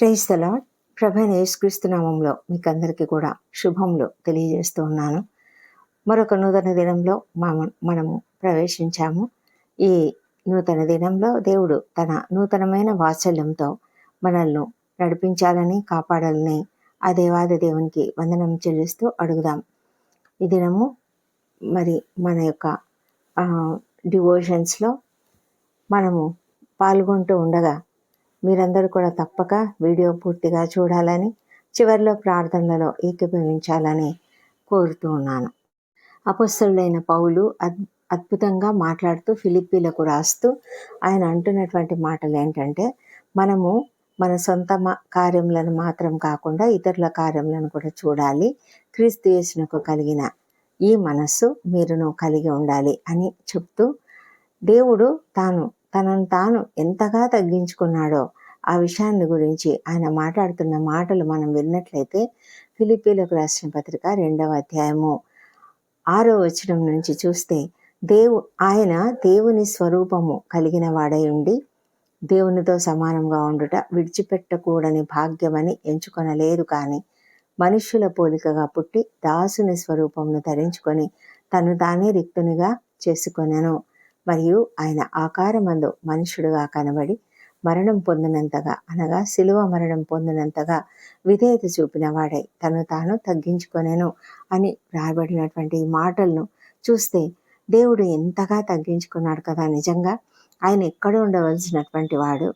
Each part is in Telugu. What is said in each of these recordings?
ప్రైజ్ ద లాడ్ ప్రభైన యేసుక్రీస్తు నామంలో మీకు అందరికీ కూడా శుభములు తెలియజేస్తూ ఉన్నాను. మరొక నూతన దినంలో మా- మనము ప్రవేశించాము. ఈ నూతన దినంలో దేవుడు తన నూతనమైన వాత్సల్యంతో మనల్ని నడిపించాలని కాపాడాలని ఆ దేవాది దేవునికి వందనం చెల్లిస్తూ అడుగుదాం. ఈ దినము మరి మన యొక్క డివోషన్స్లో మనము పాల్గొంటూ ఉండగా మీరందరూ కూడా తప్పక వీడియో పూర్తిగా చూడాలని చివరిలో ప్రార్థనలలో ఏకీభవించాలని కోరుతూ ఉన్నాను. అపస్సులైన పౌలు అద్ అద్భుతంగా మాట్లాడుతూ ఫిలిప్పీలకు రాస్తూ ఆయన అంటున్నటువంటి మాటలు ఏంటంటే మనము మన సొంత కార్యములను మాత్రం కాకుండా ఇతరుల కార్యములను కూడా చూడాలి. క్రీస్తు యేసునకు కలిగిన ఈ మనస్సు మీరును కలిగి ఉండాలి అని చెప్తూ దేవుడు తాను తనను తాను ఎంతగా తగ్గించుకున్నాడో ఆ విషయాన్ని గురించి ఆయన మాట్లాడుతున్న మాటలు మనం విన్నట్లయితే ఫిలిపీలకు రాసిన పత్రిక రెండవ అధ్యాయము ఆరో వచనం నుంచి చూస్తే దేవు ఆయన దేవుని స్వరూపము కలిగిన వాడై ఉండి దేవునితో సమానంగా ఉండుట విడిచిపెట్టకూడని భాగ్యమని ఎంచుకొనలేదు కానీ మనుష్యుల పోలికగా పుట్టి దాసుని స్వరూపమును ధరించుకొని తను తానే రిక్తునిగా చేసుకొనెను. మరియు ఆయన ఆకారమందు మనుషుడుగా కనబడి మరణం పొందినంతగా అనగా శిలువ మరణం పొందినంతగా విధేయత చూపిన వాడై తను తాను తగ్గించుకొనెను అని రాయబడినటువంటి ఈ మాటలను చూస్తే దేవుడు ఎంతగా తగ్గించుకున్నాడు కదా నిజంగా? ఆయన ఎక్కడ ఉండవలసినటువంటి వాడు?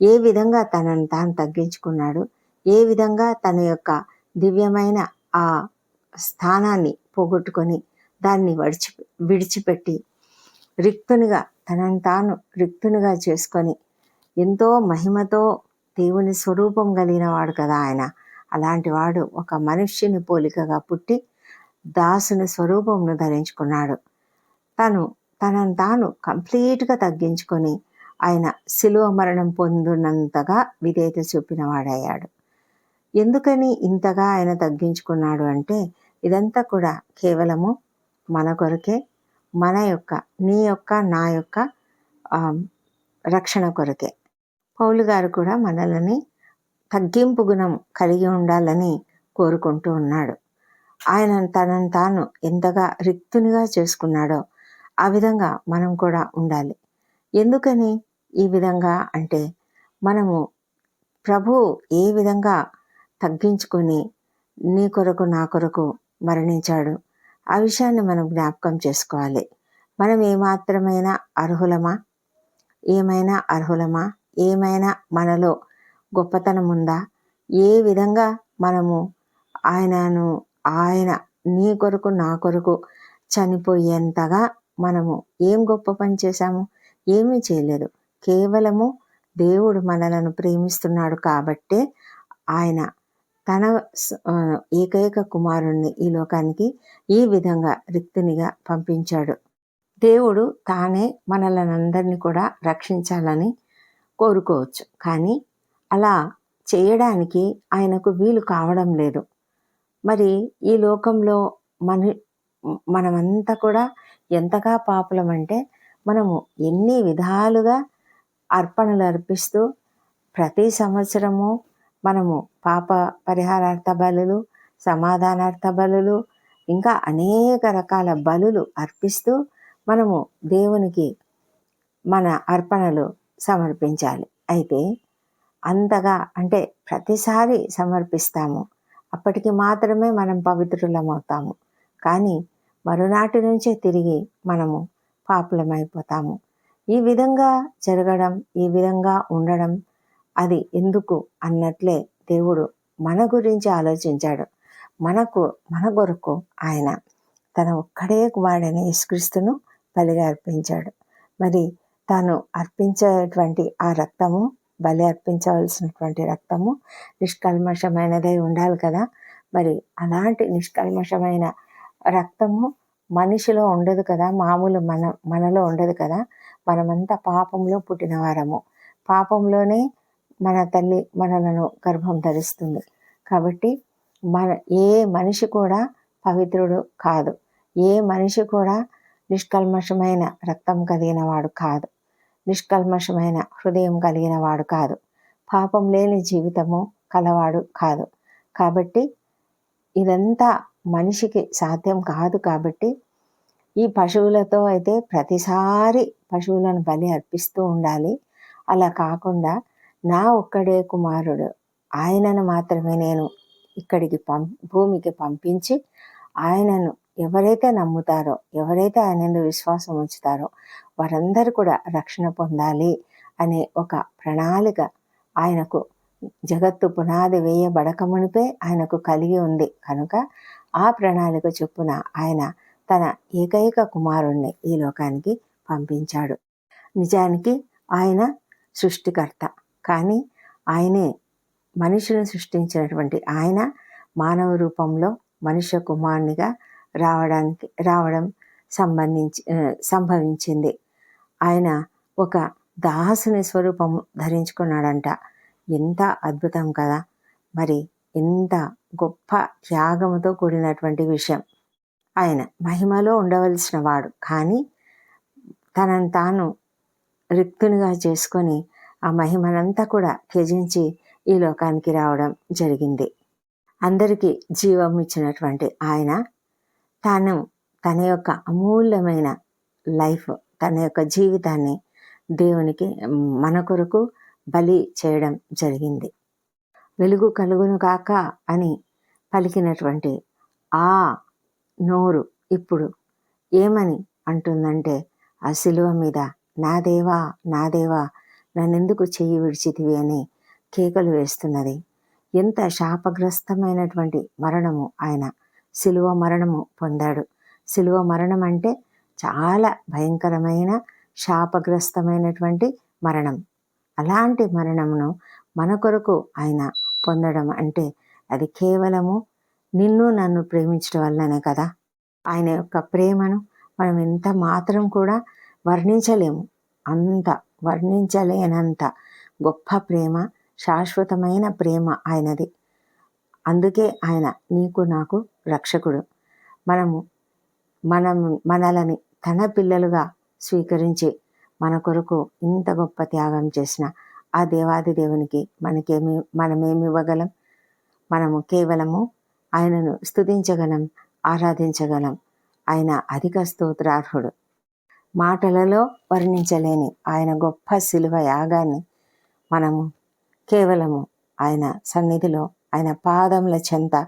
ఏ విధంగా తనను తాను తగ్గించుకున్నాడు? ఏ విధంగా తన యొక్క దివ్యమైన ఆ స్థానాన్ని పోగొట్టుకొని దాన్ని వడిచి విడిచిపెట్టి రిక్తునిగా తనను తాను రిక్తునిగా చేసుకొని ఎంతో మహిమతో దేవుని స్వరూపం కలిగిన వాడు కదా ఆయన. అలాంటి వాడు ఒక మనుష్యుని పోలికగా పుట్టి దాసుని స్వరూపంను ధరించుకున్నాడు. తను తనను తాను కంప్లీట్గా తగ్గించుకొని ఆయన శిలువ మరణం పొందినంతగా విధేయత చూపినవాడయ్యాడు ఎందుకని ఇంతగా ఆయన తగ్గించుకున్నాడు అంటే ఇదంతా కూడా కేవలము మన కొరకే మన యొక్క నీ యొక్క నా యొక్క రక్షణ కొరకే. పౌలు గారు కూడా మనల్ని తగ్గింపు గుణం కలిగి ఉండాలని కోరుకుంటూ ఉన్నాడు. ఆయన తనను తాను ఎంతగా రిక్తునిగా చేసుకున్నాడో ఆ విధంగా మనం కూడా ఉండాలి. ఎందుకని? ఈ విధంగా అంటే మనము ప్రభు ఏ విధంగా తగ్గించుకొని నీ కొరకు నా కొరకు మరణించాడు? ఆ విషయాన్ని మనం జ్ఞాపకం చేసుకోవాలి. మనం ఏమాత్రమైనా అర్హులమా? ఏమైనా అర్హులమా? ఏమైనా మనలో గొప్పతనం ఉందా? ఏ విధంగా మనము ఆయనను ఆయన నీ కొరకు నా కొరకు చనిపోయేంతగా మనము ఏం గొప్ప పని చేశాము? ఏమీ చేయలేదు. కేవలము దేవుడు మనలను ప్రేమిస్తున్నాడు కాబట్టే ఆయన తన ఏకైక కుమారుణ్ణి ఈ లోకానికి ఈ విధంగా రిక్తునిగా పంపించాడు. దేవుడు తానే మనలను అందరినీ కూడా రక్షించాలని కోరుకోవచ్చు. కానీ అలా చేయడానికి ఆయనకు వీలు కావడం లేదు. మరి ఈ లోకంలో మన మనమంతా కూడా ఎంతగా పాపులం అంటే మనము ఎన్ని విధాలుగా అర్పణలు అర్పిస్తూ ప్రతి సంవత్సరము మనము పాప పరిహారార్థ బలులు సమాధానార్థ బలులు ఇంకా అనేక రకాల బలులు అర్పిస్తూ మనము దేవునికి మన అర్పణలు సమర్పించాలి. అయితే అంతగా అంటే ప్రతిసారి సమర్పిస్తాము. అప్పటికి మాత్రమే మనం పవిత్రులమవుతాము. కానీ మరునాటి నుంచే తిరిగి మనము పాపులమైపోతాము. ఈ విధంగా జరగడం ఈ విధంగా ఉండడం అది ఎందుకు అన్నట్లే దేవుడు మన గురించి ఆలోచించాడు. మనకు మన కొరకు ఆయన తన ఒక్కడే కుమారుడైన యేసుక్రీస్తును బలిగా అర్పించాడు. మరి తాను అర్పించేటువంటి ఆ రక్తము బలి అర్పించవలసినటువంటి రక్తము నిష్కల్మషమైనదై ఉండాలి కదా. మరి అలాంటి నిష్కల్మషమైన రక్తము మనిషిలో ఉండదు కదా. మామూలు మన మనలో ఉండదు కదా. మనమంతా పాపంలో పుట్టిన వారము. పాపంలోనే మన తల్లి మనలను గర్భం ధరిస్తుంది. కాబట్టి మన ఏ మనిషి కూడా పవిత్రుడు కాదు. ఏ మనిషి కూడా నిష్కల్మషమైన రక్తం కలిగిన వాడు కాదు. నిష్కల్మషమైన హృదయం కలిగిన వాడు కాదు. పాపం లేని జీవితము కలవాడు కాదు. కాబట్టి ఇదంతా మనిషికి సాధ్యం కాదు కాబట్టి ఈ పశువులతో అయితే ప్రతిసారి పశువులను బలి అర్పిస్తూ ఉండాలి. అలా కాకుండా నా ఒక్కడే కుమారుడు. ఆయనను మాత్రమే నేను ఇక్కడికి పం భూమికి పంపించి ఆయనను ఎవరైతే నమ్ముతారో ఎవరైతే ఆయన విశ్వాసం ఉంచుతారో వారందరూ కూడా రక్షణ పొందాలి అనే ఒక ప్రణాళిక ఆయనకు జగత్తు పునాది వేయబడక మునిపే ఆయనకు కలిగి ఉంది. కనుక ఆ ప్రణాళిక చొప్పున ఆయన తన ఏకైక కుమారుణ్ణి ఈ లోకానికి పంపించాడు. నిజానికి ఆయన సృష్టికర్త. కానీ ఆయనే మనిషిని సృష్టించినటువంటి ఆయన మానవ రూపంలో మనుష్య కుమారునిగా రావడానికి రావడం సంబంధించి సంభవించింది. ఆయన ఒక దాసుని స్వరూపం ధరించుకున్నాడంట. ఎంత అద్భుతం కదా! మరి ఎంత గొప్ప త్యాగముతో కూడినటువంటి విషయం. ఆయన మహిమలో ఉండవలసిన వాడు. కానీ తనను తాను రిక్తునిగా చేసుకొని ఆ మహిమనంతా కూడా త్యజించి ఈ లోకానికి రావడం జరిగింది. అందరికీ జీవం ఇచ్చినటువంటి ఆయన. తాను తన యొక్క అమూల్యమైన లైఫ్ తన యొక్క జీవితాన్ని దేవునికి మన కొరకు బలి చేయడం జరిగింది. వెలుగు కలుగును కాక అని పలికినటువంటి ఆ నోరు ఇప్పుడు ఏమని అంటుందంటే ఆ శిలువ మీద నా దేవా నా దేవా నన్నెందుకు చెయ్యి విడిచితివి అని కేకలు వేస్తున్నది. ఎంత శాపగ్రస్తమైనటువంటి మరణము ఆయన. శిలువ మరణము పొందాడు. శిలువ మరణం అంటే చాలా భయంకరమైన శాపగ్రస్తమైనటువంటి మరణం. అలాంటి మరణమును మన కొరకు ఆయన పొందడం అంటే అది కేవలము నిన్ను నన్ను ప్రేమించడం వల్లనే కదా. ఆయన యొక్క ప్రేమను మనం ఎంత మాత్రం కూడా వర్ణించలేము. అంత వర్ణించలేనంత గొప్ప ప్రేమ శాశ్వతమైన ప్రేమ ఆయనది. అందుకే ఆయన నీకు నాకు రక్షకుడు. మనము మనం మనలని తన పిల్లలుగా స్వీకరించి మన కొరకు ఇంత గొప్ప త్యాగం చేసిన ఆ దేవాది దేవునికి మనకేమి మనమేమి ఇవ్వగలం మనము కేవలము ఆయనను స్థుతించగలం ఆరాధించగలం. ఆయన అధిక స్తోత్రార్హుడు. మాటలలో వర్ణించలేని ఆయన గొప్ప శిలువ యాగాన్ని మనము కేవలము ఆయన సన్నిధిలో ఆయన పాదముల చెంత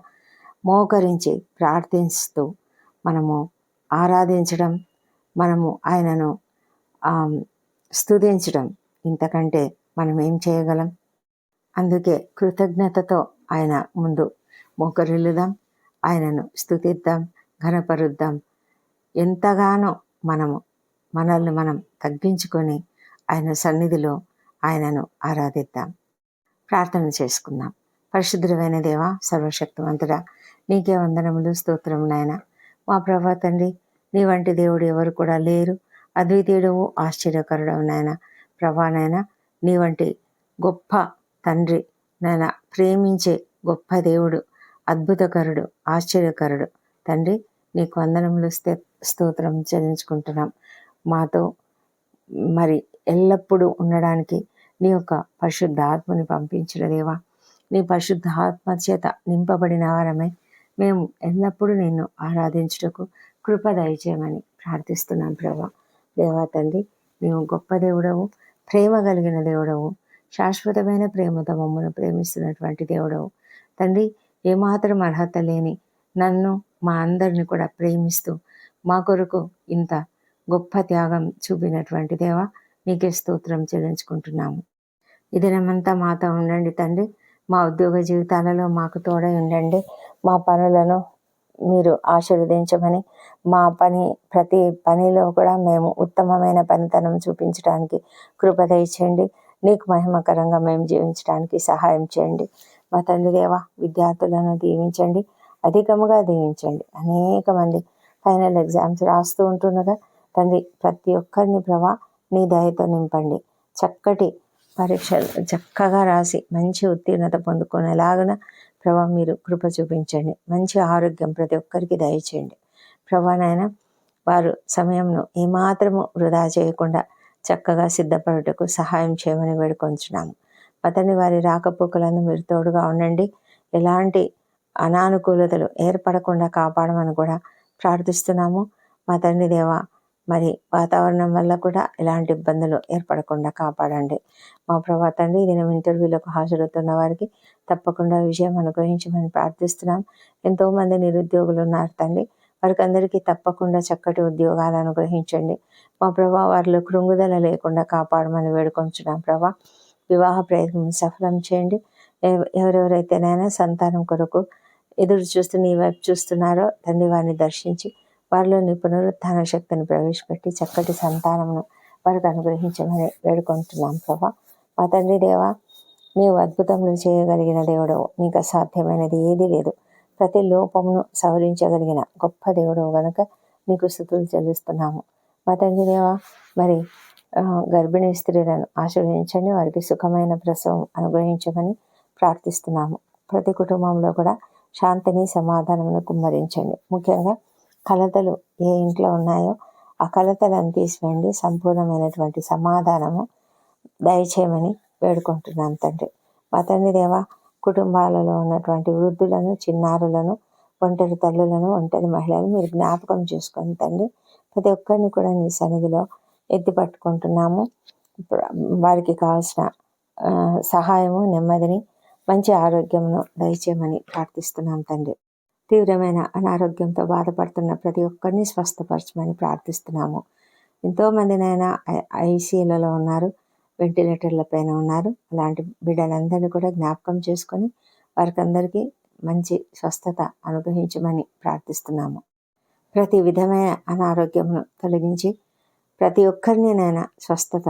మోకరించి ప్రార్థిస్తూ మనము ఆరాధించడం మనము ఆయనను స్థుతించడం ఇంతకంటే మనం ఏం చేయగలం? అందుకే కృతజ్ఞతతో ఆయన ముందు మోకరిల్లుదాం ఆయనను స్థుతిద్దాం ఘనపరుద్దాం. ఎంతగానో మనము మనల్ని మనం తగ్గించుకొని ఆయన సన్నిధిలో ఆయనను ఆరాధిద్దాం. ప్రార్థన చేసుకుందాం. పరిశుద్ధమైన దేవ సర్వశక్తివంతుడా నీకే వందనములు స్తోత్రం నాయన. మా ప్రభా తండ్రి నీ వంటి దేవుడు ఎవరు కూడా లేరు. అద్వితీయుడవు ఆశ్చర్యకరుడవు నాయన. ప్రభా నాయన నీ వంటి గొప్ప తండ్రి నాయన ప్రేమించే గొప్ప దేవుడు అద్భుతకరుడు ఆశ్చర్యకరుడు తండ్రి నీకు వందనములు స్తోత్రం చెల్లించుకుంటున్నాం. మాతో మరి ఎల్లప్పుడూ ఉండడానికి నీ యొక్క పరిశుద్ధాత్మని పంపించిన దేవా. నీ పరిశుద్ధాత్మ చేత నింపబడిన వారమై మేము ఎల్లప్పుడూ నిన్ను ఆరాధించుటకు కృప దయచేయమని ప్రార్థిస్తున్నాం ప్రభా. దేవా తండ్రి నీవు గొప్ప దేవుడవు ప్రేమ కలిగిన దేవుడవు శాశ్వతమైన ప్రేమతో మమ్మల్ని ప్రేమిస్తున్నటువంటి దేవుడవు. తండ్రి ఏమాత్రం అర్హత లేని నన్ను మా అందరిని కూడా ప్రేమిస్తూ మా కొరకు ఇంత గొప్ప త్యాగం చూపినటువంటి దేవ నీకే స్తోత్రం చెల్లించుకుంటున్నాము. ఈ దినమంతా మాతో ఉండండి తండ్రి. మా ఉద్యోగ జీవితాలలో మాకు తోడై ఉండండి. మా పనులను మీరు ఆశీర్వదించమని మా పని ప్రతి పనిలో కూడా మేము ఉత్తమమైన పనితనం చూపించడానికి కృప దయచేయండి. నీకు మహిమకరంగా మేము జీవించడానికి సహాయం చేయండి. మా తండ్రి దేవ విద్యార్థులను దీవించండి. అధికముగా దీవించండి. అనేక మంది ఫైనల్ ఎగ్జామ్స్ రాస్తూ ఉంటుండగా తండ్రి ప్రతి ఒక్కరిని ప్రభా నీ దయతో నింపండి. చక్కటి పరీక్షలు చక్కగా రాసి మంచి ఉత్తీర్ణత పొందుకునేలాగా ప్రభా మీరు కృప చూపించండి. మంచి ఆరోగ్యం ప్రతి ఒక్కరికి దయచేయండి. ప్రభా నాయన వారు సమయంను ఏమాత్రము వృధా చేయకుండా చక్కగా సిద్ధపడుటకు సహాయం చేయమని వేడుకొంచున్నాము. అతని వారి రాకపోకలను మీరు తోడుగా ఉండండి. ఎలాంటి అనానుకూలతలు ఏర్పడకుండా కాపాడమని కూడా ప్రార్థిస్తున్నాము. మా తండ్రి దేవ మరి వాతావరణం వల్ల కూడా ఎలాంటి ఇబ్బందులు ఏర్పడకుండా కాపాడండి. మా ప్రభా తండ్రి నేను ఇంటర్వ్యూలకు హాజరవుతున్న వారికి తప్పకుండా విజయం అనుగ్రహించమని ప్రార్థిస్తున్నాం. ఎంతోమంది నిరుద్యోగులు ఉన్నారు తండ్రి. వారికి అందరికీ తప్పకుండా చక్కటి ఉద్యోగాలు అనుగ్రహించండి. మా ప్రభా వారిలో కృంగుదల లేకుండా కాపాడమని వేడుకొంచున్నాం ప్రభా. వివాహ ప్రయత్నం సఫలం చేయండి. ఎవరెవరైతేనైనా సంతానం కొరకు ఎదురు చూస్తూ నీ వైపు చూస్తున్నారో తండ్రి వారిని దర్శించి వారిలో నీ పునరుత్థాన శక్తిని ప్రవేశపెట్టి చక్కటి సంతానమును వారికి అనుగ్రహించమని వేడుకుంటున్నాం ప్రభా. మా తండ్రి దేవ నీవు అద్భుతములు చేయగలిగిన దేవుడవు. నీకు అసాధ్యమైనది ఏదీ లేదు. ప్రతి లోపమును సవరించగలిగిన గొప్ప దేవుడవు కనుక నీకు స్థుతులు చెల్లిస్తున్నాము. మా తండ్రి దేవ మరి గర్భిణీ స్త్రీలను ఆశీర్వదించండి వారికి సుఖమైన ప్రసవం అనుగ్రహించమని ప్రార్థిస్తున్నాము. ప్రతి కుటుంబంలో కూడా శాంతిని సమాధానమును కుమ్మరించండి. ముఖ్యంగా కలతలు ఏ ఇంట్లో ఉన్నాయో ఆ కలతలను తీసివేయండి. సంపూర్ణమైనటువంటి సమాధానము దయచేయమని వేడుకుంటున్నాం తండ్రి. మా తండ్రి దేవ కుటుంబాలలో ఉన్నటువంటి వృద్ధులను చిన్నారులను ఒంటరి తల్లులను ఒంటరి మహిళలను మీరు జ్ఞాపకం చేసుకొని తండ్రి ప్రతి ఒక్కరిని కూడా నీ సన్నిధిలో ఎత్తి పట్టుకుంటున్నాము. వారికి కావాల్సిన సహాయము నెమ్మదిని మంచి ఆరోగ్యమును దయచేయమని ప్రార్థిస్తున్నాం తండ్రి. తీవ్రమైన అనారోగ్యంతో బాధపడుతున్న ప్రతి ఒక్కరిని స్వస్థపరచమని ప్రార్థిస్తున్నాము. ఎంతోమందినైనా ఐసీయూలలో ఉన్నారు వెంటిలేటర్ల పైన ఉన్నారు. అలాంటి బిడ్డలందరినీ కూడా జ్ఞాపకం చేసుకొని వారికి అందరికీ మంచి స్వస్థత అనుగ్రహించమని ప్రార్థిస్తున్నాము. ప్రతి విధమైన అనారోగ్యమును తొలగించి ప్రతి ఒక్కరిని నైనా స్వస్థత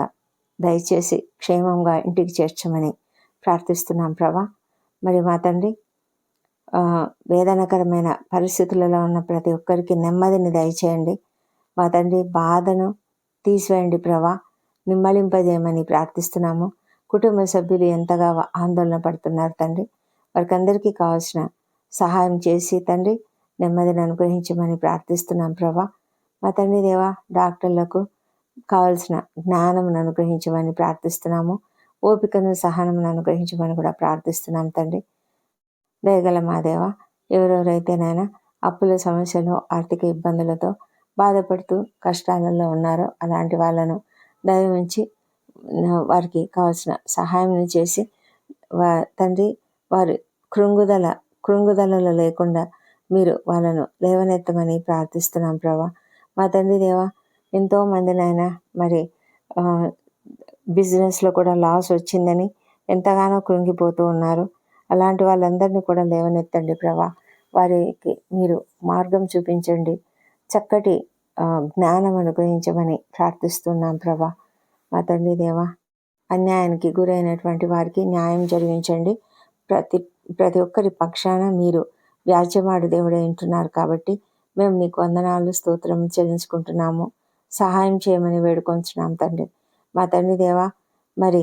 దయచేసి క్షేమంగా ఇంటికి చేర్చమని ప్రార్థిస్తున్నాం ప్రభా. మరి మా తండ్రి వేదనకరమైన పరిస్థితులలో ఉన్న ప్రతి ఒక్కరికి నెమ్మదిని దయచేయండి. మా తండ్రి బాధను తీసివేయండి ప్రభా. నిమ్మలింపజేయమని ప్రార్థిస్తున్నాము. కుటుంబ సభ్యులు ఎంతగా ఆందోళన పడుతున్నారు తండ్రి. వారికి అందరికీ కావాల్సిన సహాయం చేసి తండ్రి నెమ్మదిని అనుగ్రహించమని ప్రార్థిస్తున్నాం ప్రభా. మా తండ్రి దేవా డాక్టర్లకు కావలసిన జ్ఞానమును అనుగ్రహించమని ప్రార్థిస్తున్నాము. ఓపికను సహనమును అనుగ్రహించమని కూడా ప్రార్థిస్తున్నాం తండ్రి. దయగల మా దేవ నాయన అప్పుల సమస్యలు ఆర్థిక ఇబ్బందులతో బాధపడుతూ కష్టాలలో ఉన్నారో అలాంటి వాళ్ళను దయవుంచి వారికి కావాల్సిన సహాయం చేసి వా తండ్రి వారి కృంగుదల కృంగుదలలో లేకుండా మీరు వాళ్ళను లేవనెత్తమని ప్రార్థిస్తున్నాం ప్రభా. మా తండ్రి దేవ ఎంతో మందినైనా మరి బిజినెస్లో కూడా లాస్ వచ్చిందని ఎంతగానో కృంగిపోతూ ఉన్నారు. అలాంటి వాళ్ళందరినీ కూడా లేవనెత్తండి ప్రభా. వారికి మీరు మార్గం చూపించండి. చక్కటి జ్ఞానం అనుగ్రహించమని ప్రార్థిస్తున్నాం ప్రభా. మా తండ్రి దేవా అన్యాయానికి గురైనటువంటి వారికి న్యాయం జరిగించండి. ప్రతి ప్రతి ఒక్కరి పక్షాన మీరు వ్యాజ్యమాడు దేవుడే వింటున్నారు కాబట్టి మేము నీకు వందనాలు స్తోత్రం చెల్లించుకుంటున్నాము. సహాయం చేయమని వేడుకొంచున్నాం తండ్రి. మా తండ్రి దేవా మరి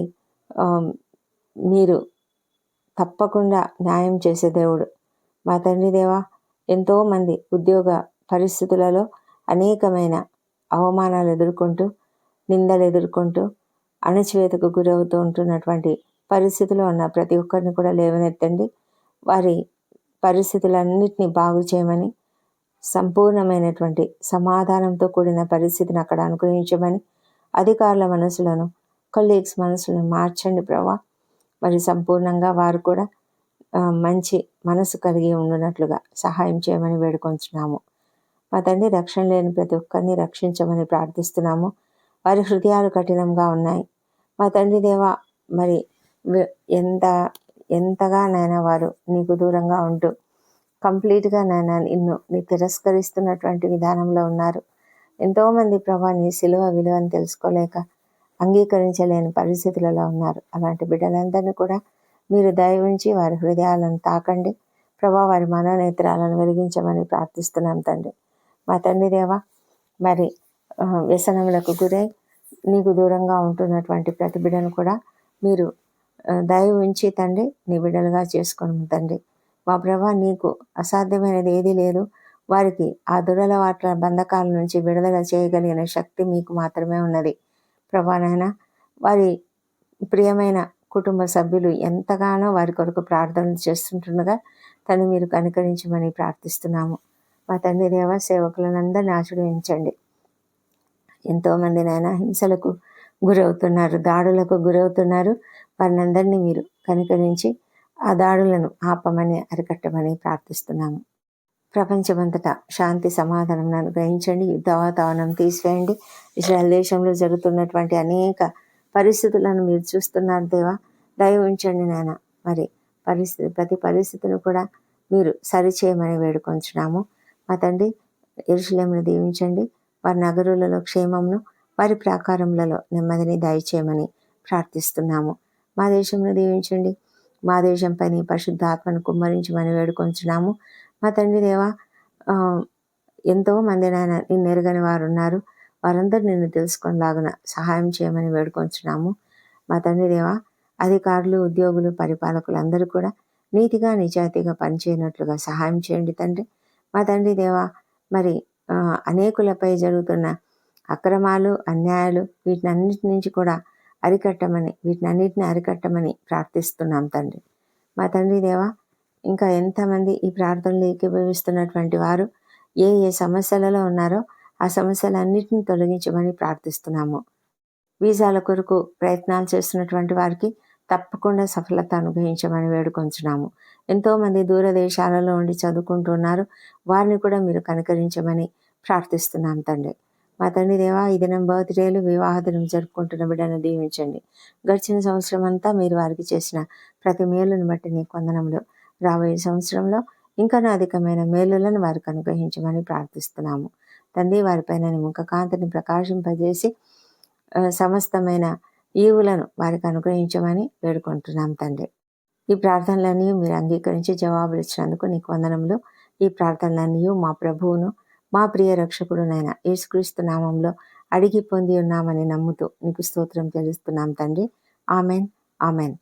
మీరు తప్పకుండా న్యాయం చేసే దేవుడు. మా తండ్రి దేవా ఎంతోమంది ఉద్యోగ పరిస్థితులలో అనేకమైన అవమానాలు ఎదుర్కొంటూ నిందలు ఎదుర్కొంటూ అణచివేతకు గురవుతూ ఉంటున్నటువంటి పరిస్థితిలో ఉన్న ప్రతి ఒక్కరిని కూడా లేవనెత్తండి. వారి పరిస్థితులన్నింటినీ బాగు చేయమని సంపూర్ణమైనటువంటి సమాధానంతో కూడిన పరిస్థితిని అక్కడ అనుగ్రహించమని అధికారుల మనసులను కొలీగ్స్ మనసులను మార్చండి ప్రభా. మరి సంపూర్ణంగా వారు కూడా మంచి మనసు కలిగి ఉండినట్లుగా సహాయం చేయమని వేడుకొంచున్నాము. మా తండ్రి రక్షణ లేని ప్రతి ఒక్కరిని రక్షించమని ప్రార్థిస్తున్నాము. వారి హృదయాలు కఠినంగా ఉన్నాయి. మా తండ్రి దేవ మరి ఎంత ఎంతగా నాయన వారు నీకు దూరంగా ఉంటూ కంప్లీట్గా నాయన నిన్ను నీ తిరస్కరిస్తున్నటువంటి విధానంలో ఉన్నారు. ఎంతోమంది ప్రభా నీ సిలువ విలువని తెలుసుకోలేక అంగీకరించలేని పరిస్థితులలో ఉన్నారు. అలాంటి బిడ్డలందరినీ కూడా మీరు దయవించి వారి హృదయాలను తాకండి. ప్రభా వారి మనోనేత్రాలను వెలిగించమని ప్రార్థిస్తున్నాం తండ్రి. మా తండ్రి దేవా మరి వ్యసనములకు గురై నీకు దూరంగా ఉంటున్నటువంటి ప్రతి బిడ్డను కూడా మీరు దయ ఉంచి తండ్రి నీ బిడ్డలుగా చేసుకుని తండ్రి. మా ప్రభా నీకు అసాధ్యమైనది ఏదీ లేదు. వారికి ఆ దురలవాట్ల బంధకాల నుంచి విడుదల చేయగలిగిన శక్తి మీకు మాత్రమే ఉన్నది. ప్రభానైనా వారి ప్రియమైన కుటుంబ సభ్యులు ఎంతగానో వారి కొరకు ప్రార్థనలు చేస్తుంటుండగా తను మీరు కనుకరించమని ప్రార్థిస్తున్నాము. మా తండ్రి దేవ సేవకులను అందరినీ ఆశీర్వదించండి. ఎంతోమంది నాయన హింసలకు గురవుతున్నారు దాడులకు గురవుతున్నారు. వారిని అందరినీ మీరు కనుకరించి ఆ దాడులను ఆపమని అరికట్టమని ప్రార్థిస్తున్నాము. ప్రపంచమంతటా శాంతి సమాధానం అనుగ్రహించండి యుద్ధ వాతావరణం తీసివేయండి. ఇస్రాయల్ దేశంలో జరుగుతున్నటువంటి అనేక పరిస్థితులను మీరు చూస్తున్నారు దేవా. దయ ఉంచండి నాయన. మరి పరిస్థితి ప్రతి పరిస్థితిని కూడా మీరు సరిచేయమని వేడుకొంచున్నాము. మా తండ్రి ఎరుశలేమును దీవించండి. వారి నగరులలో క్షేమమును వారి ప్రాకారములలో నెమ్మదిని దయచేయమని ప్రార్థిస్తున్నాము. మా దేశంలో దీవించండి. మా దేశంపై నీ పరిశుద్ధాత్మను కుమ్మరించమని వేడుకొంచున్నాము. మా తండ్రి దేవా ఎంతో మంది నాయన నిన్ను ఎరగని వారు ఉన్నారు వారందరూ నిన్ను తెలుసుకునేలాగున సహాయం చేయమని వేడుకొంచున్నాము. మా తండ్రి దేవా అధికారులు ఉద్యోగులు పరిపాలకులు అందరూ కూడా నీతిగా నిజాయితీగా పనిచేయనట్లుగా సహాయం చేయండి తండ్రి. మా తండ్రి దేవా మరి అనేకులపై జరుగుతున్న అక్రమాలు అన్యాయాలు వీటిని అన్నిటి నుంచి కూడా అరికట్టమని వీటిని అన్నిటిని అరికట్టమని ప్రార్థిస్తున్నాం తండ్రి. మా తండ్రి దేవా ఇంకా ఎంతమంది ఈ ప్రార్థనలు ఏకీభవిస్తున్నటువంటి వారు ఏ ఏ సమస్యలలో ఉన్నారో ఆ సమస్యలన్నింటిని తొలగించమని ప్రార్థిస్తున్నాము. వీసాల కొరకు ప్రయత్నాలు చేస్తున్నటువంటి వారికి తప్పకుండా సఫలత అనుభవించమని వేడుకొంచున్నాము. ఎంతోమంది దూరదేశాలలో ఉండి చదువుకుంటున్నారు వారిని కూడా మీరు కనుకరించమని ప్రార్థిస్తున్నాం తండ్రి. మా తండ్రి దేవా ఈ దినం బర్త్డేలు వివాహ దినం జరుపుకుంటున్న బిడ్డను దీవించండి. గడిచిన సంవత్సరం అంతా మీరు వారికి చేసిన ప్రతి మేలును బట్టి నీ కొందనములు రాబోయే సంవత్సరంలో ఇంకా అధికమైన మేలులను వారికి అనుగ్రహించమని ప్రార్థిస్తున్నాము. తండ్రి వారిపైన ముఖ కాంతిని ప్రకాశింపజేసి సమస్తమైన ఈవులను వారికి అనుగ్రహించమని వేడుకుంటున్నాం తండ్రి. ఈ ప్రార్థనలన్నీ మీరు అంగీకరించి జవాబులు ఇచ్చినందుకు నీకు వందనములు. ఈ ప్రార్థనలన్నీ మా ప్రభువును మా ప్రియ రక్షకుడునైన యేసుక్రీస్తు నామంలో అడిగి పొంది ఉన్నామని నమ్ముతూ నీకు స్తోత్రం తెలుస్తున్నాం తండ్రి. Amen amen.